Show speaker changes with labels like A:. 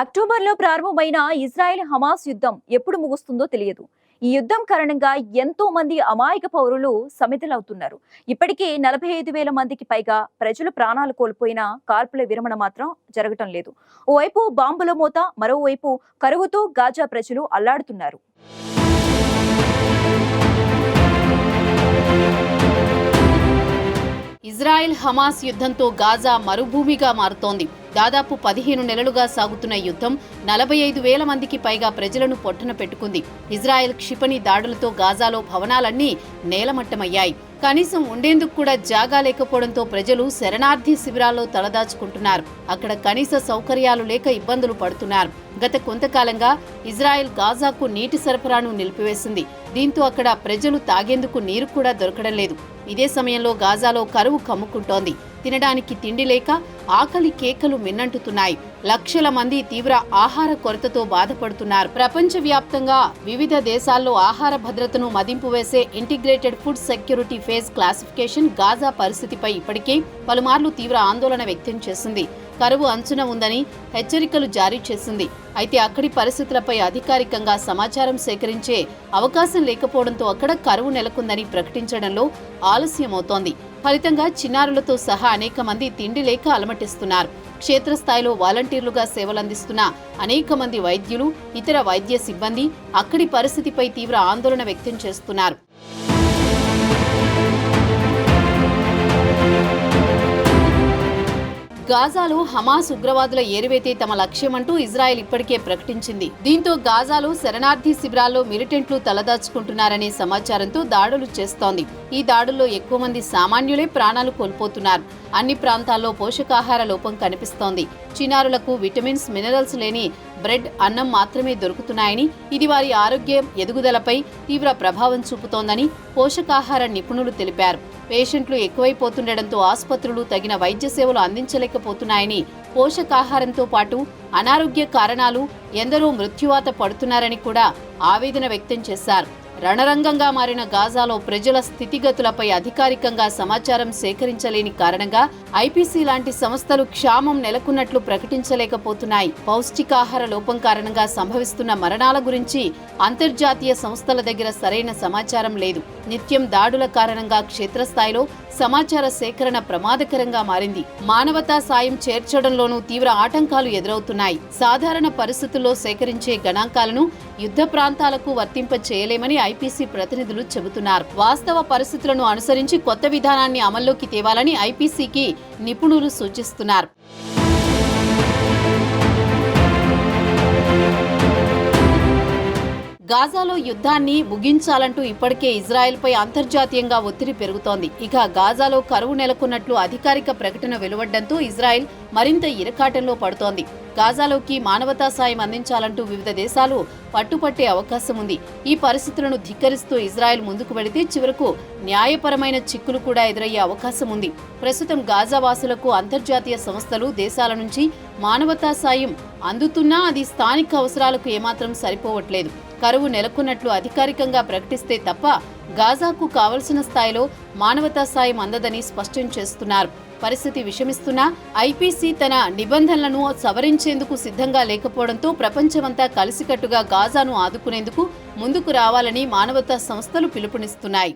A: అక్టోబర్లో ప్రారంభమైన Israel Hamas యుద్ధం ఎప్పుడు ముగుస్తుందో తెలియదు. ఈ యుద్ధం కారణంగా ఎంతో మంది అమాయక పౌరులు సమితులవుతున్నారు. ఇప్పటికే నలభై ఐదు వేల మందికి పైగా ప్రజలు ప్రాణాలు కోల్పోయిన కాల్పుల విరమణ మాత్రం జరగటం లేదు. ఓవైపు బాంబుల మోత మరోవైపు కరువుతో గాజా ప్రజలు అల్లాడుతున్నారు.
B: ఇజ్రాయెల్ హమాస్ యుద్ధంతో గాజా మరుభూమిగా మారుతోంది. దాదాపు పదిహేను నెలలుగా సాగుతున్న యుద్ధం నలభై ఐదు వేల మందికి పైగా ప్రజలను పొట్టన పెట్టుకుంది. ఇజ్రాయెల్ క్షిపణి దాడులతో గాజాలో భవనాలన్నీ నేలమట్టమయ్యాయి. కనీసం ఉండేందుకు కూడా జాగా లేకపోవడంతో ప్రజలు శరణార్థి శిబిరాల్లో తలదాచుకుంటున్నారు. అక్కడ కనీస సౌకర్యాలు లేక ఇబ్బందులు పడుతున్నారు. గత కొంతకాలంగా ఇజ్రాయెల్ గాజాకు నీటి సరఫరాను నిలిపివేసింది. దీంతో అక్కడ ప్రజలు తాగేందుకు నీరు కూడా దొరకడం లేదు. ఇదే సమయంలో గాజాలో కరువు కమ్ముకుంటోంది. తినడానికి తిండి లేక ఆకలి కేకలు మిన్నంటుతున్నాయి. లక్షల మంది తీవ్ర ఆహార కొరతతో బాధపడుతున్నారు. ప్రపంచవ్యాప్తంగా వివిధ దేశాల్లో ఆహార భద్రతను మదింపు వేసే integrated food security phase classification Gaza పరిస్థితిపై ఇప్పటికే పలుమార్లు తీవ్ర ఆందోళన వ్యక్తం చేసింది. కరువు అంచున ఉందని హెచ్చరికలు జారీ చేసింది. అయితే అక్కడి పరిస్థితులపై అధికారికంగా సమాచారం సేకరించే అవకాశం లేకపోవడంతో అక్కడ కరువు నెలకొందని ప్రకటించడంలో ఆలస్యమవుతోంది. ఫలితంగా చిన్నారులతో సహా అనేక మంది తిండి లేక అలమటిస్తున్నారు. క్షేత్రస్థాయిలో వాలంటీర్లుగా సేవలందిస్తున్న అనేక మంది వైద్యులు ఇతర వైద్య సిబ్బంది అక్కడి పరిస్థితిపై తీవ్ర ఆందోళన వ్యక్తం చేస్తున్నారు. గాజాలో హమాస్ ఉగ్రవాదుల ఏరివేతే తమ లక్ష్యమంటూ ఇజ్రాయెల్ ఇప్పటికే ప్రకటించింది. దీంతో గాజాలో శరణార్థి శిబిరాల్లో మిలిటెంట్లు తలదాచుకుంటున్నారనే సమాచారంతో దాడులు చేస్తోంది. ఈ దాడుల్లో ఎక్కువ మంది సామాన్యులే ప్రాణాలు కోల్పోతున్నారు. అన్ని ప్రాంతాల్లో పోషకాహార లోపం కనిపిస్తోంది. చిన్నారులకు విటమిన్స్ మినరల్స్ లేని బ్రెడ్ అన్నం మాత్రమే దొరుకుతున్నాయని ఇది వారి ఆరోగ్యం ఎదుగుదలపై తీవ్ర ప్రభావం చూపుతోందని పోషకాహార నిపుణులు తెలిపారు. పేషెంట్లు ఎక్కువైపోతుండటంతో ఆసుపత్రులు తగిన వైద్య సేవలు అందించలేకపోతున్నాయని పోషకాహారంతో పాటు అనారోగ్య కారణాలు ఎందరో మృత్యువాత పడుతున్నారని కూడా ఆవేదన వ్యక్తం చేశారు. రణరంగంగా మారిన గాజాలో ప్రజల స్థితిగతులపై అధికారికంగా సమాచారం సేకరించలేని కారణంగా ఐపీసీ లాంటి సంస్థలు క్షామం నెలకొన్నట్లు ప్రకటించలేకపోతున్నాయి. పౌష్టికాహార లోపం కారణంగా సంభవిస్తున్న మరణాల గురించి అంతర్జాతీయ సంస్థల దగ్గర సరైన సమాచారం లేదు. నిత్యం దాడుల కారణంగా క్షేత్రస్థాయిలో సమాచార సేకరణ ప్రమాదకరంగా మారింది. మానవతా సాయం చేర్చడంలోనూ తీవ్ర ఆటంకాలు ఎదురవుతున్నాయి. సాధారణ పరిస్థితుల్లో సేకరించే గణాంకాలను యుద్ధ ప్రాంతాలకు వర్తింప చేయలేమని ఐపీసీ ప్రతినిధులు చెబుతున్నారు. వాస్తవ పరిస్థితులను అనుసరించి కొత్త విధానాన్ని అమల్లోకి తేవాలని ఐపీసీకి నిపుణులు సూచిస్తున్నారు. గాజాలో యుద్ధాన్ని ముగించాలంటూ ఇప్పటికే ఇజ్రాయెల్పై అంతర్జాతీయంగా ఒత్తిడి పెరుగుతోంది. ఇక గాజాలో కరువు నెలకొన్నట్లు అధికారిక ప్రకటన వెలువడ్డంతో ఇజ్రాయెల్ మరింత ఇరకాటంలో పడుతోంది. గాజాలోకి మానవతా సాయం అందించాలంటూ వివిధ దేశాలు పట్టుపట్టే అవకాశం ఉంది. ఈ పరిస్థితులను ధిక్కరిస్తూ ఇజ్రాయెల్ ముందుకు వెళితే చివరకు న్యాయపరమైన చిక్కులు కూడా ఎదురయ్యే అవకాశం ఉంది. ప్రస్తుతం గాజా వాసులకు అంతర్జాతీయ సంస్థలు దేశాల నుంచి మానవతా సాయం అందుతున్నా అది స్థానిక అవసరాలకు ఏమాత్రం సరిపోవట్లేదు. కరువు నెలకొన్నట్లు అధికారికంగా ప్రకటిస్తే తప్ప గాజాకు కావలసిన స్థాయిలో మానవతా సాయం అందదని స్పష్టం చేస్తున్నారు. పరిస్థితి విషమిస్తున్నా ఐపీసీ తన నిబంధనలను సవరించేందుకు సిద్ధంగా లేకపోవడంతో ప్రపంచమంతా కలిసికట్టుగా గాజాను ఆదుకునేందుకు ముందుకు రావాలని మానవతా సంస్థలు పిలుపునిస్తున్నాయి.